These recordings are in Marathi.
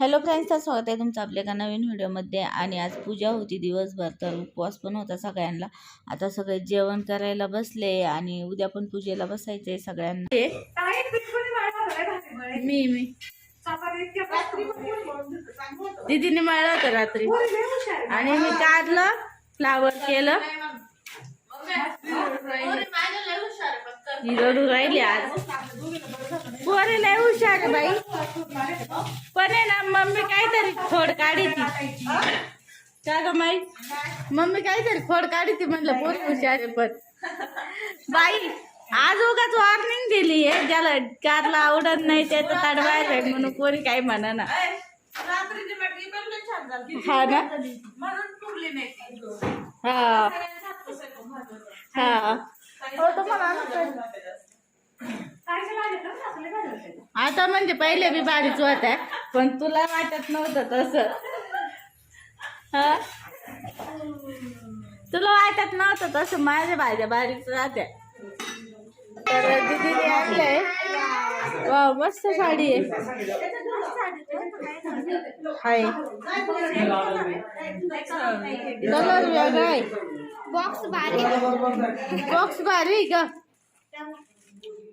हॅलो फ्रेंड्स तर स्वागत आहे तुमचं आपल्या एका नवीन व्हिडिओमध्ये. आणि आज पूजा होती दिवसभर तर उपवास पण होता सगळ्यांना. आता सगळे जेवण करायला बसले आणि उद्या पण पूजेला बसायचंय सगळ्यांना. मी मी. दीदीने मळलं होतं रात्री. आणि मी काढलं फ्लावर केलं. ही रडू राहिली आज. पोरे लय हुशार बाई. पण आहे ना मम्मी काहीतरी खोड काढी ती का ग माई? मम्मी काहीतरी खोड काढी ती म्हणलं पोरी हुशार पण. बाई आज उगाच वॉर्निंग दिली आहे. ज्याला कारला आवडत नाही त्याचं ताडवायचं आहे म्हणून कोणी काही म्हणा ना हा ना? म्हणून पुरली नाही ती हा सगळ्यांना हात पुसायचं महत्वाचं. हा हो तुम्हाला आणलं. खायचं लागलं तर आपले काय होते आता म्हणजे पहिले बी बारीच होत्या. पण तुला वाटत नव्हतं तसं. हा? तुला वाटत नव्हतं तसं माझ्या भाज्या बारीक राहत्या. तर दीदीने आणलंय. वा मस्त साडी आहे. हाय. कलर वेगळा आहे. बॉक्स भारी. बॉक्स भारी आहे का?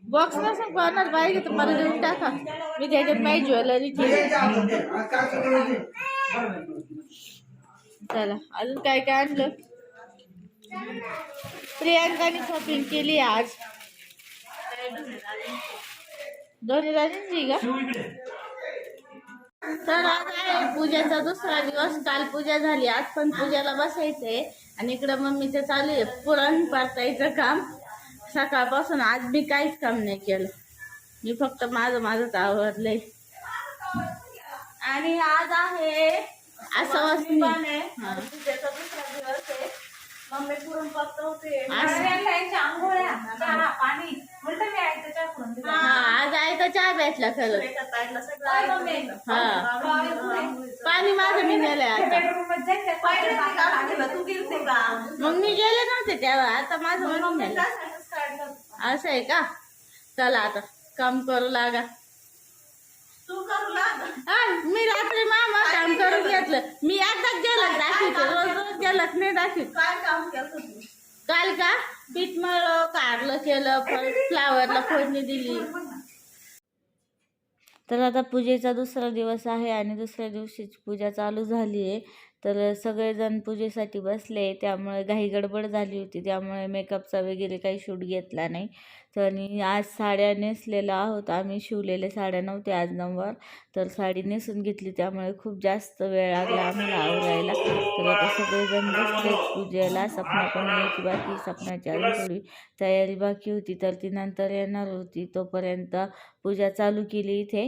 बॉक्स नसून कोणाला पाहिजे तर मला देऊन टाका. मी त्याच्यात माझी ज्वेलरी चला अजून काय काय आणलं? प्रियांकाने शॉपिंग केली आज. दोन्ही राजांची का? तर आज आहे पूजेचा दुसरा दिवस. काल पूजा झाली आज पण पूजेला बसायचंय. आणि इकडं मम्मीचं चालू आहे पुरण परतायचं काम. सकाळपासून आज मी काहीच काम नाही केलं. मी फक्त माझं माझंच आवडलंय आणि आज आहे असं. हा. मम्मी पाणी. हा आज आहे तर चहा भेटला खरं. पाणी माझं मी नेलंय मग मी गेले. नव्हते तेव्हा. आता माझं म्हणून काढलं. असं आहे का? चला आता काम करू लागा. तू करू लाग. मी रात्री मामा काम करून घेतलं. मी एकदाच गेलं दाखवते. रोज रोज गेलं नाही दाखवत. काय काम केलं काल का? पीठ मळलं कारलं केलं फ्लावरला फोडणी दिली. तर आता पूजेचा दुसरा दिवस आहे आणि दुसऱ्या दिवशीची पूजा चालू झाली आहे. तर सगळेजण पूजेसाठी बसले. त्यामुळे घाई गडबड झाली होती. त्यामुळे मेकअपचा वगैरे काही शूट घेतला नाही. तर आणि आज साड्या नेसलेल्या आहोत. आम्ही शिवलेल्या साड्या नव्हत्या आज नंबर. तर साडी नेसून घेतली. त्यामुळे खूप जास्त वेळ लागला आम्हाला आवरायला. तर आता सगळेजण बसले पूजेला. सपना पण यायची बाकी. सपनाची अजून थोडी तयारी बाकी होती. तर ती नंतर येणार होती. तोपर्यंत पूजा चालू केली इथे.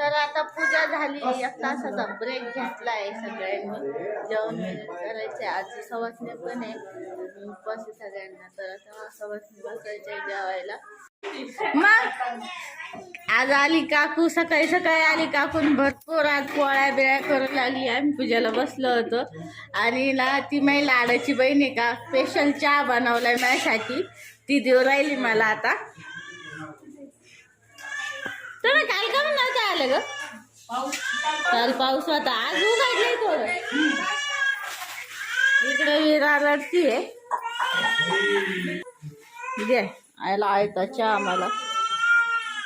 तर आता पूजा झाली एक तासाचा ब्रेक घेतलाय सगळ्यांनी. जेवण करायचे आज सवासने पण आहे. उपवास सगळ्यांना. तर आता सवासने बसायचे जेवायला. मग आज आली काकू. सकाळी सकाळी आली काकून. भरपूर आज पोळ्या बिळ्या करू लागली. आम्ही पूजेला बसलो होतो. आणि ना ती माझी लाडाची बहीण आहे का? स्पेशल चहा बनवलाय माझ्यासाठी. ती देऊ राहिली मला आता. तर काल का म्हणून नव्हतं आलं ग? काल पाऊस होता. आज उघडलंय थोडं. इकडे विरा आहे घे. आयला आयता चहा मला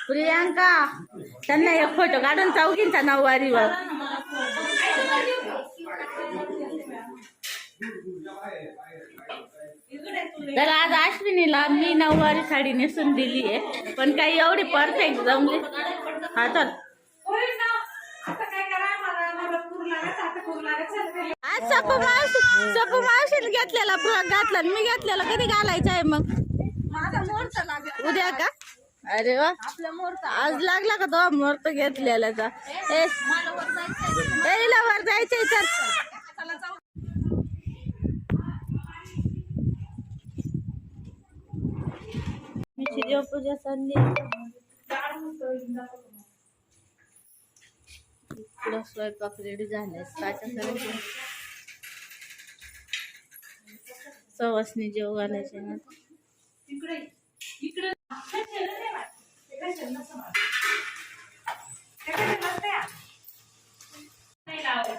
प्रियांका त्यांना एक फोटो काढून चौघींचा नऊवारीवर? तर आज अश्विनीला मी नऊवारी साडी नेसून दिली आहे. पण काही एवढी परफेक्ट जमली हा चल. आज सपू मावशी सपू मावशीने घेतलेला फ्रॉक घातला आणि मी घेतलेला. कधी घालायचा आहे मग? उद्या का? अरे वा. आज लागला का तो? मुहूर्त घेतलेल्याचा. ए वर जायचंय ए, हिला वर जायचंय तर जाऊ मी देवपूजा चालली इकडं स्वयंपाक रेडी करायचं सवासनी जेव घालायचे ना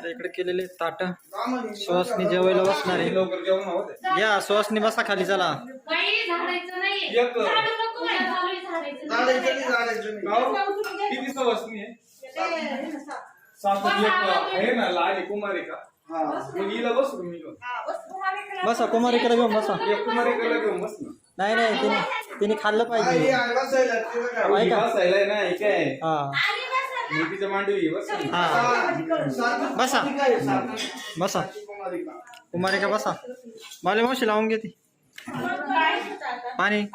इकडे केलेले ताट. सुहासनी जेवायला बसणार या सुहासनी बसा खाली चला. काही झाडायचं नाहीये. एक. झाडू नको बाई, झाडू झाडायचं नाही. जाडायचं नाही जाडायचं नाही किती सवासनी आहे ते नसा. सात एक आहे ना लाली कुमारी का हा मग हिला बसू मी घेऊन हा, बस तुम्हाला इकडे बसा कुमारीकडे घेऊन बसा एक कुमारी कडे घेऊन बस ना नाही नाही तिने तिने खाल्लं आई पाहिजे आई बसायला तिथं काय? आहे ही का? बसायला आहे ना हे काय हा आली बस मी तिच्या मांडवी बस ना. हा सा- सात- बसा. सात काय? सात- बसा सातची कुमारिका. कुमारिका बसा मला मावशी लावून घेते पाणी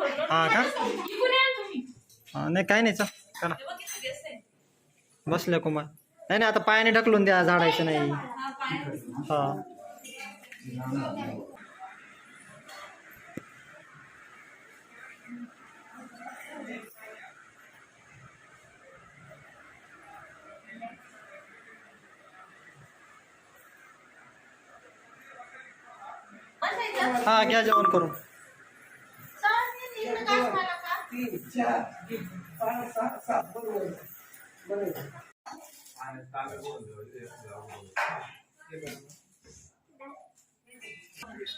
हा का. हा, नाही काही नाही चल करा बसल्या कुमार. नाही नाही आता पायाने ढकलून द्या झाडायचं नाही. हा हा घ्या जेवण करून. तीन, चार, पाच, सहा, सात. बरोबर. बरोबर.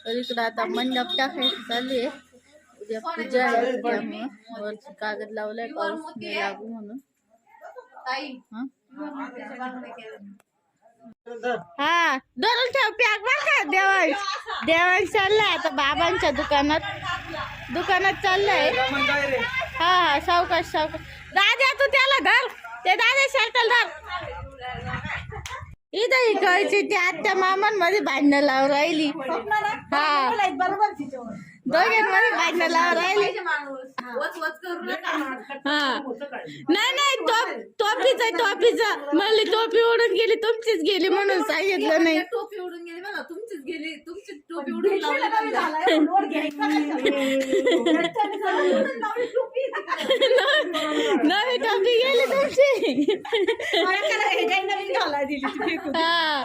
तर इकडं आता मंडप टाकायची चालू आहे उद्या पूजा आहे त्यामुळं वरची कागद लावलाय पाऊस नाही लागू म्हणून हा त्याच्या धरून ठेव पॅक बर का देवांश देवांश चाललाय आता बाबांच्या दुकानात दुकानात चाललाय. हा हा सावकाश सावकाश. दादा तू त्याला धर. ते दादा सायकल धर. इथं इकडची ती आत्या मामांमध्ये भांडणं लावून राहिली. हा. बरोबर दोघांमध्ये भांडणं राहिली हा. नाही नाही टोप टोपीच आहे टोपीचं. म्हणली टोपी उडून गेली तुमचीच गेली म्हणून सांगितलं नाही. टोपी उडून गेली मला तुमचीच गेली तुमची टोपी उडून लावली नवी टोपी गेली तुमची. हा.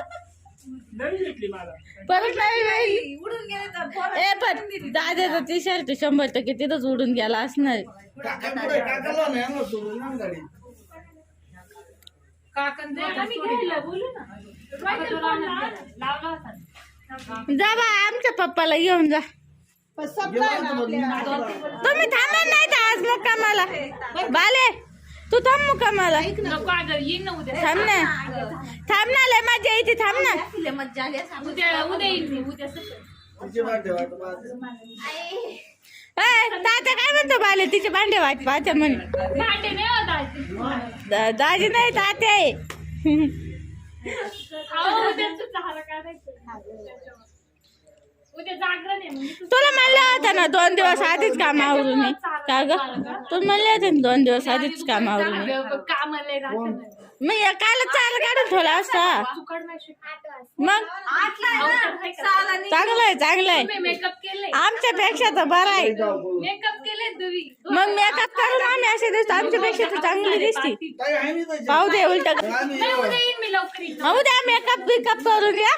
परत नाही बाई. उडून गेले तर पोरं ए पण दादाचा टी शर्ट शंभर टक्के तिथंच उडून गेला असणार. काका पुढे, काकाला नाही आणलं सोडून ना गाडी. आम्ही घ्यायला बोलू ना. लावला होता जा बा आमच्या पप्पाला घेऊन जा. तुम्ही थांबा नाही तर आज मुक्कामाला बाले. तू थांब नको येईन ना उद्या थांब ना थांब ना लय मजा येते थांब ना फुले मज्जा आली असं. उद्या उद्या येईन मी उद्या सकाळी. तिची वाट वाट पाहते. ए, तात्या काय म्हणतो बाले तिचे भांडे वाट पाहते म्हणे भांडे नाही. दा- दाजी नाही तात्या आहे अहो, उद्याचं चहाला काढायचं. उद्या जागरण आहे म्हणजे तू तुला म्हणलं होतं ना दोन दिवस आधीच काम आवरून. का ग? तू म्हणले होते ना दोन दिवस आधीच काम आवरून ये. कामाला आहे राहतं नाही. मग या काल चाल काढून ठेवला असता. मग? चांगलं आहे चांगलं आहे. तुम्ही मेकअप केले आमच्यापेक्षा तर बरं आहे. मेकअप केले तुम्ही. मग मेकअप करून आम्ही असे दिसतो. आमच्यापेक्षा तर चांगली दिसती? पाहू दे उलट. उद्या मी मेकअप बिकअप करून या.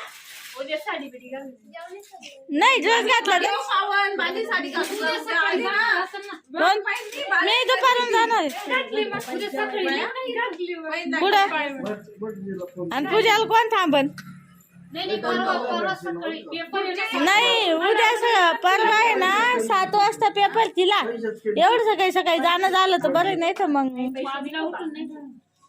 उद्या साडी बिडी घालून नाही ड्रेस घातला तर. सावण माझी साडी घालून उद्या सकाळी ना. दोन मी दुपारून जाणार आहे. घातली मग उद्या सकाळी नाही घातली मग. कुठं आणि पूजाला कोण थांबन? नाही, नाही, परवा परवा सकाळी पेपर आहे ना. नाही उद्या स- परवा आहे ना सात वाजता पेपर तिला. एवढं सकाळी सकाळी जाणं झालं तर बरं नाही तर मग. वाजला उठून नाही जाणार.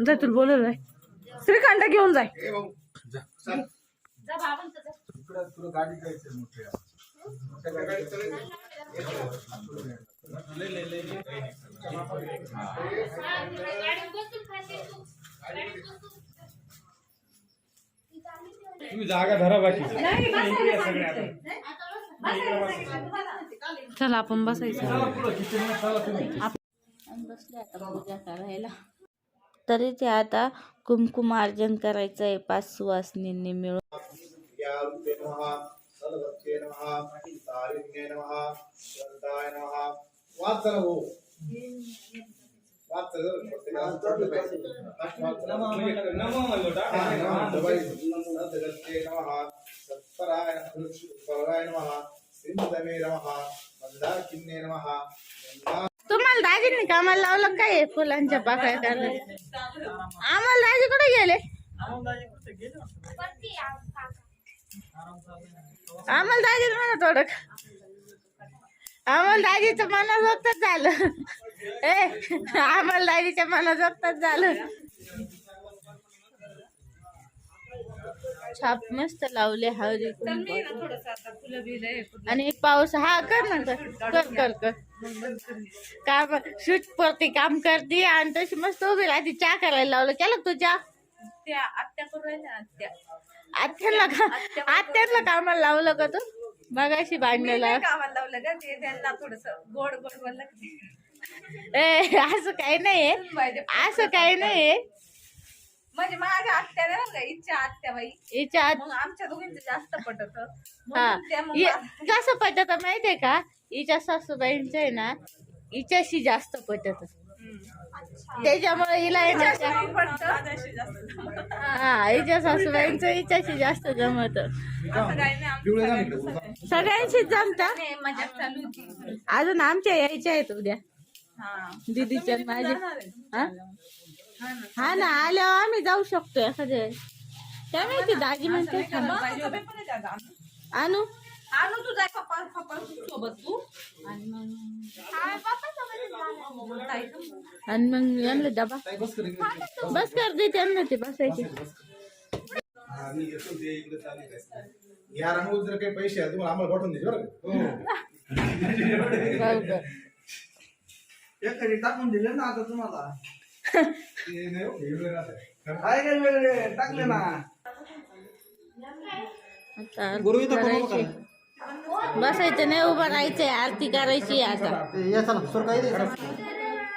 जाय तुला बोलवलंय श्रीखंड घेऊन जाय. इकडं तुला गाडी जायचं मोठ्या तुम्ही जागा धरा बाकी. चला आपण बसायचं. बसले आता पूजा करायला. तरी ते आता कुमकुमार्जन करायचं आहे पाच सुवासिनींनी मिळून. सत्पराय नमः नमः। तुम्हाला दाजींनी कामाला लावलं काय फुलांच्या पाकळ्या करायला आम्हाला दाजी कुठे गेले? आम्हाला दाजी म्हणा थोडं. आम्हाला दाजीचं मनाजोगतच झालं. ए आम्हाला दाजीच्या मनाजोगतच झालं. छाप मस्त लावले हळदी आणि पाऊस हा कर ना कर कर काम शूट करते काम करते आणि तशी मस्त उभी राहते. चहा करायला लावलं. केलं तू चहा? आत्याला कामाला लावलं का तू? मगाशी भांडलेला. कामाला लावलं का ते त्यांना थोडस गोड गोड बोललं. ए असं काही नाहीये. पाहिजे. असं काही नाहीये. म्हणजे माझ्या आत्या नाही बरं का इच्छा आत्या बाई. हिच्या आत- मग आमच्या दोघींचं जास्त पटत. हा. हि- कसं पटत माहितीये का? हिच्या सासूबाईंचं आहे ना हिच्याशी जास्त पटत. त्याच्यामुळे हिला आहे ना त्या- हा हिच्या सासूबाईंचं हिच्याशी जास्त जमत सगळ्यांशीच जमता? चालू होती. अजून आमच्या यायच्या आहेत उद्या. हा. दीदीच्या आणि. हा? हा ना आल्यावर आम्ही जाऊ शकतो एखाद्या काय माहिती दाजी म्हणते. आणू? आणू तू जाय पप्पा पप्पा सोबत तू. आणि मग ताई पण. आणि मग यांना डबा. बस कर दे त्यांना ते बसायचे. मी येतो ते इकडे चालू आहे. या रांगोळीत जर काही पैसे आहे तुम्हाला आम्हाला पाठवून द्यायचे बरं का? बरोबर एखादी टाकून दिले ना आता तुम्हाला. बसायचं नाही उभं राहायचंय आरती करायची आता.